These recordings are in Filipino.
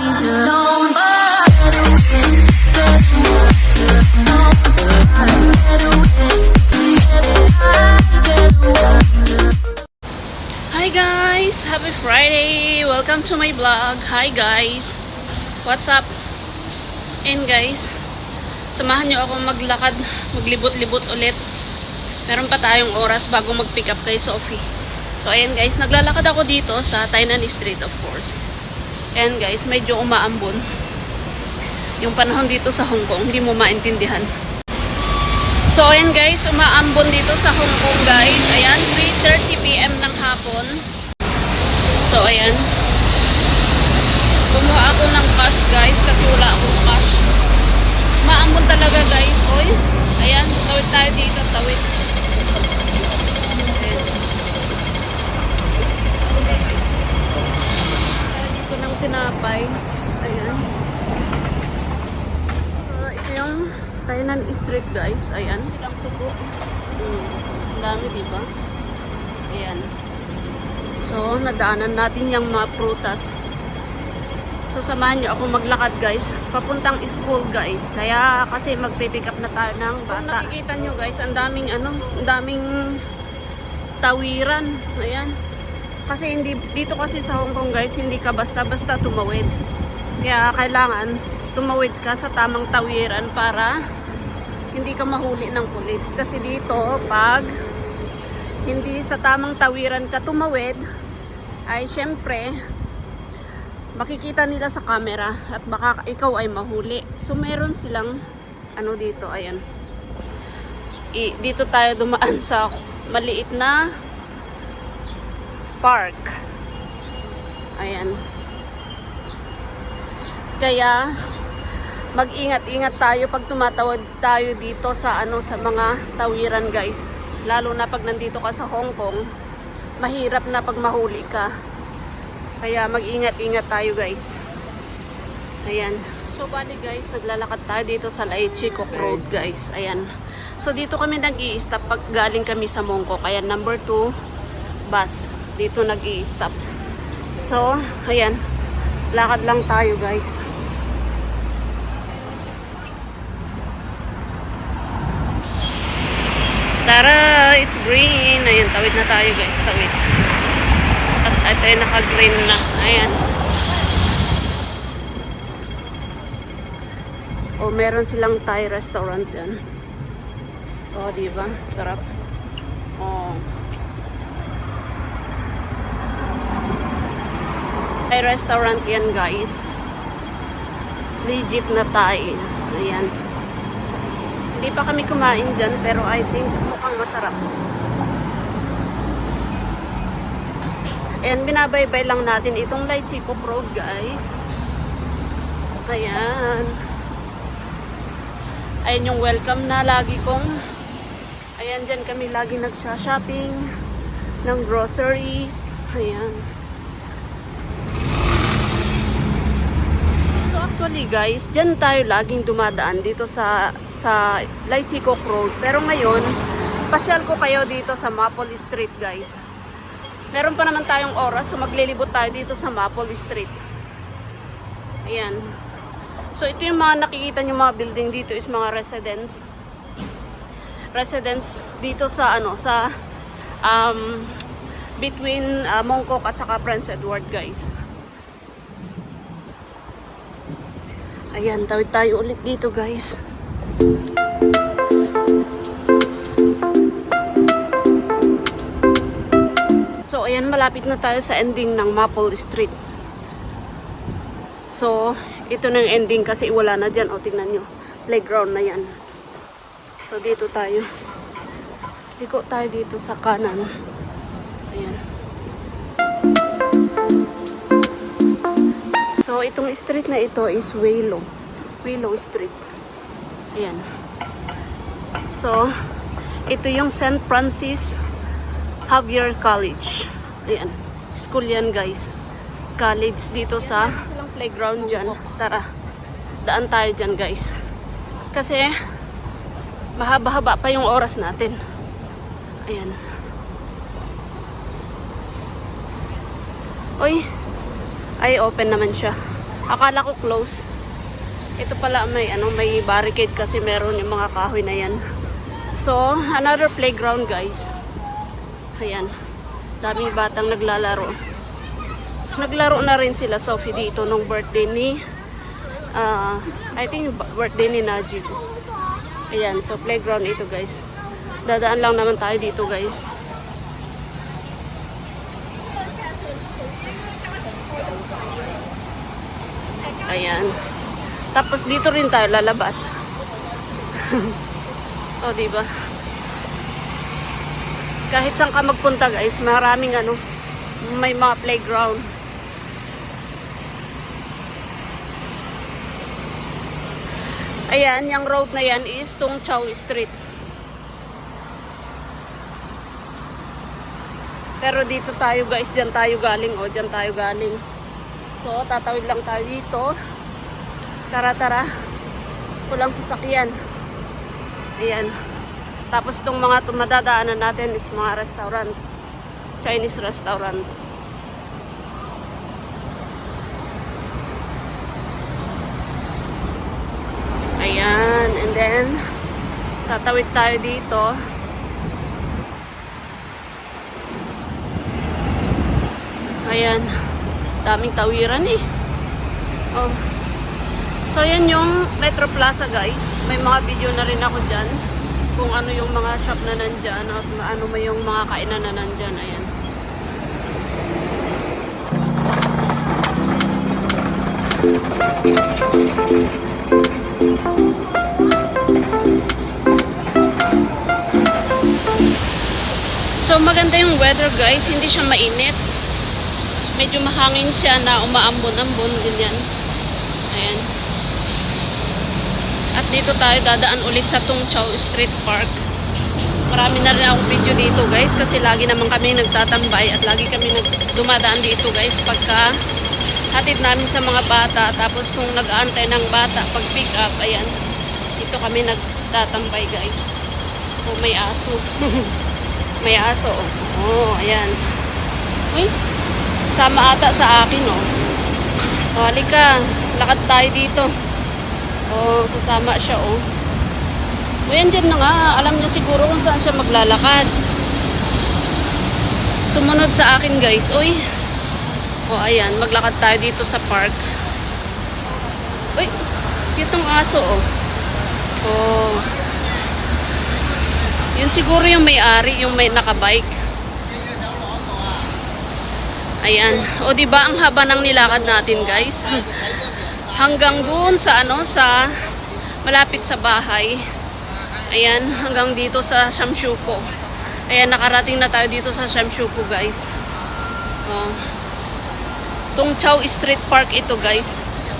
Hi guys! Happy Friday! Welcome to my vlog. Hi guys! What's up? And guys, samahan nyo ako maglakad, maglibot-libot ulit. Meron pa tayong oras bago mag-pick up kay Sophie. So ayan guys, naglalakad ako dito sa Tainan Street of course. Ayan guys, medyo umaambon. Yung panahon dito sa Hong Kong, hindi mo maintindihan. So, ayan guys, umaambon dito sa Hong Kong guys. Ayan, 3.30pm ng hapon. So, ayan. Kumuha ako ng cash guys kasi wala akong cash. Maambon talaga guys. Oy, ayan, tawid tayo dito, tawid. Tinapay. Ayan. Ah, ito yung Tainan Street guys. Ayan. Silang tubo. Hmm. Ang dami diba? Ayan. So, nadaanan natin yung mga prutas. So, samahan nyo ako maglakad guys. Papuntang school guys. Kaya kasi magpipick up na tayo ng bata. Kung nakikita nyo guys, ang daming ano, ang daming tawiran. Ayan. Kasi hindi, dito kasi sa Hong Kong guys, hindi ka basta-basta tumawid. Kaya kailangan tumawid ka sa tamang tawiran para hindi ka mahuli ng pulis. Kasi dito, pag hindi sa tamang tawiran ka tumawid, ay syempre, makikita nila sa camera at baka ikaw ay mahuli. So, meron silang, ano dito, ayan. I, dito tayo dumaan sa maliit na park. Ayan. Kaya, mag-ingat-ingat tayo pag tumatawid tayo dito sa ano sa mga tawiran guys. Lalo na pag nandito ka sa Hong Kong, mahirap na pag mahuli ka. Kaya mag-ingat-ingat tayo guys. Ayan. So bali guys, naglalakad tayo dito sa Lai Chi Kok Road guys. Ayan. So dito kami nag stop pag galing kami sa Mongkok. Kaya number 2 bus. Dito nag stop So, ayan. Lakad lang tayo guys. Tara, it's green. Ayan, tawid na tayo guys, tawid. At ito ay naka-green na. Ayan. O, meron silang Thai restaurant yan. O, di ba? Sarap. O. Restaurant yan guys. Legit na Thai. Ayan. Hindi pa kami kumain dyan, pero I think mukhang masarap. And binabaybay lang natin itong Light Chico Road, guys. Ayan. Ayan yung welcome na lagi kong Ayan, dyan kami lagi nagsha-shopping ng groceries. Ayan. So actually guys, dyan tayo laging dumadaan dito sa sa Light Chico Road. Pero ngayon, pasyal ko kayo dito sa Maple Street guys. Meron pa naman tayong oras, so maglilibot tayo dito sa Maple Street. Ayan. So ito yung mga nakikita nyo mga building dito is mga residence. Residence dito sa ano, sa um, between uh, Mongkok at saka Prince Edward guys. Ayan, tawid tayo ulit dito guys. So, ayan, malapit na tayo sa ending ng Maple Street. So, ito na yung ending kasi wala na dyan. O, tingnan nyo. Playground na yan. So, dito tayo. Liko tayo dito sa kanan. So, itong street na ito is Willow. Willow Street. Ayan. So, ito yung St. Francis Javier College. Ayan. School yan, guys. College dito sa playground dyan. Tara. Daan tayo dyan, guys. Kasi, mahaba-haba pa yung oras natin. Ayan. Uy, ay open naman siya. Akala ko close. Ito pala may ano may barricade kasi meron yung mga kahoy na yan. So, another playground guys. Ayan. Daming batang naglalaro. Naglaro na rin sila Sophie dito nung birthday ni ah I think birthday ni Najib. Ayan, so playground ito guys. Dadaan lang naman tayo dito guys. Ayan. Tapos dito rin tayo lalabas. o, di ba? Kahit saan ka magpunta guys, maraming ano, may mga playground. Ayan, yung road na yan is Tung Chow Street. Pero dito tayo guys, dyan tayo galing. O, dyan tayo galing. So, tatawid lang tayo dito. Tara, tara. Kulang sasakyan. Ayan. Tapos itong mga tumadadaanan natin is mga restaurant. Chinese restaurant. Ayan. And then, tatawid tayo dito. Ayan. Daming tawiran eh. Oh. So, yan yung Metro Plaza guys. May mga video na rin ako dyan. Kung ano yung mga shop na nandyan at ano may yung mga kainan na nandyan. Ayan. So, maganda yung weather guys. Hindi siya mainit. Medyo mahangin siya na umaambon-ambon. Ganyan. Ayan. At dito tayo dadaan ulit sa Tung Chow Street Park. Marami na rin akong video dito guys kasi lagi naman kami nagtatambay at lagi kami nag dumadaan dito guys pagka hatid namin sa mga bata tapos kung nag-aantay ng bata pag pick up ayan dito kami nagtatambay guys oh may aso may aso oh, oh ayan uy sama ata sa akin oh oh halika lakad tayo dito Oh, sasama siya, oh. O, yan dyan na nga. Alam niya siguro kung saan siya maglalakad. Sumunod sa akin, guys. Uy. O, ayan. Maglakad tayo dito sa park. Uy. Cute ng aso, oh. Oh. Yun siguro yung may-ari, yung may nakabike. Ayan. O, di ba ang haba ng nilakad natin, guys? hanggang doon sa ano sa malapit sa bahay. Ayan, hanggang dito sa Shamshuko. Ayan, nakarating na tayo dito sa Shamshuko, guys. Oh. Tung Chow Street Park ito, guys.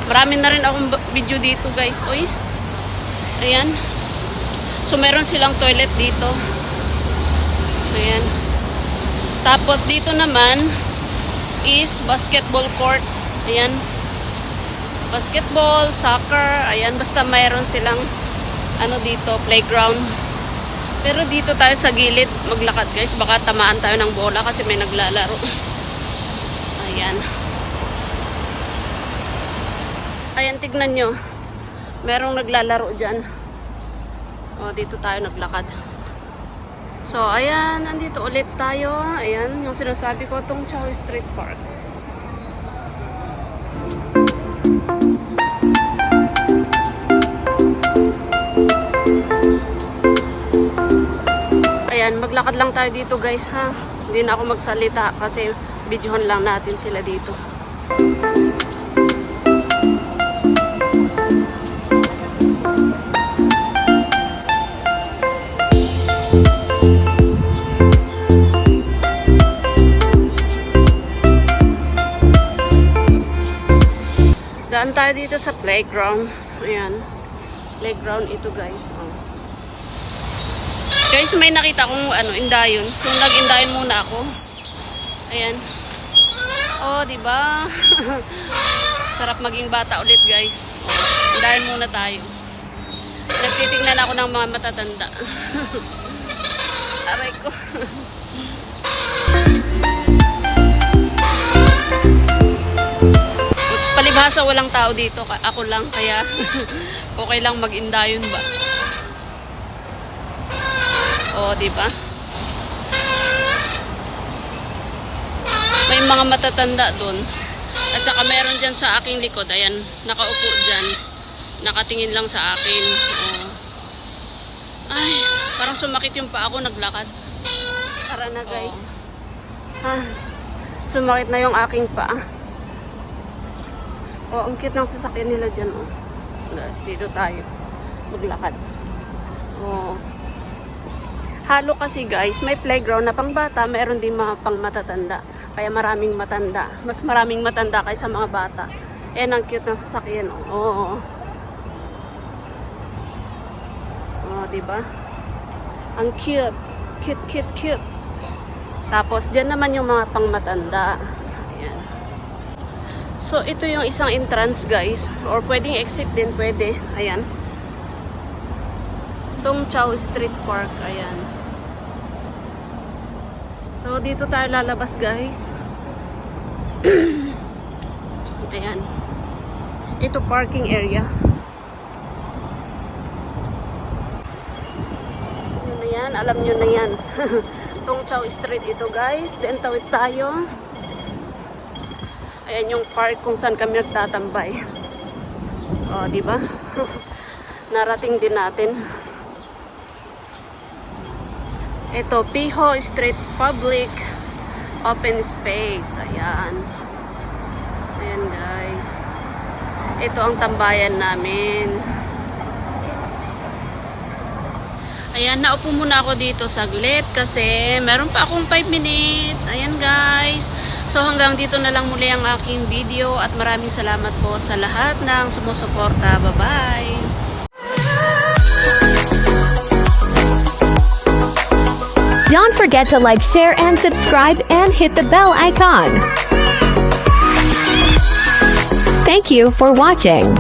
Marami na rin akong video dito, guys. Uy. Ayan. So, meron silang toilet dito. Ayan. Tapos, dito naman is basketball court. Ayan basketball, soccer, ayan, basta mayroon silang ano dito, playground. Pero dito tayo sa gilid maglakad guys, baka tamaan tayo ng bola kasi may naglalaro. Ayan. Ayan, tignan nyo. Merong naglalaro dyan. O, dito tayo naglakad. So, ayan, nandito ulit tayo. Ayan, yung sinasabi ko, tong Chow Street Park. Ayan, maglakad lang tayo dito guys ha. Hindi na ako magsalita kasi videohan lang natin sila dito. Daan tayo dito sa playground. Ayan. Playground ito guys. Oh. Guys, may nakita kong ano, indayon. So, nag-indayon muna ako. Ayan. Oh, di ba? Sarap maging bata ulit, guys. Oh, indayon muna tayo. Nagtitingnan ako ng mga matatanda. Aray ko. Kaso walang tao dito, ako lang, kaya okay lang mag-indayon ba? Oo, di ba? May mga matatanda doon. At saka meron dyan sa aking likod, ayan, nakaupo dyan. Nakatingin lang sa akin. Oo. Ay, parang sumakit yung paa ko, naglakad. Tara na guys. Ah, sumakit na yung aking paa. Oh, ang cute ng sasakyan nila dyan, oh. Dito tayo. Maglakad. Oh. Halo kasi guys, may playground na pang bata, meron din mga pang matatanda. Kaya maraming matanda. Mas maraming matanda kaysa mga bata. Ayan ang cute ng sasakyan, oh. Oh, oh di ba? Ang cute. Cute, cute, cute. Tapos, dyan naman yung mga pang matanda. Ayan. So, ito yung isang entrance, guys. Or pwedeng exit din, pwede. Ayan. Tong Chow Street Park. Ayan. So, dito tayo lalabas, guys. Ayan. Ito parking area. Yan. Alam nyo na yan. Tong Chow Street ito, guys. Then, tawid tayo. Ayan yung park kung saan kami nagtatambay. O, di ba? Narating din natin. Ito, Piho Street Public Open Space. Ayan. Ayan, guys. Ito ang tambayan namin. Ayan, naupo muna ako dito saglit kasi meron pa akong 5 minutes. Ayan, guys. So hanggang dito na lang muli ang aking video at maraming salamat po sa lahat ng sumusuporta. Bye-bye! Don't forget to like, share, and subscribe and hit the bell icon. Thank you for watching.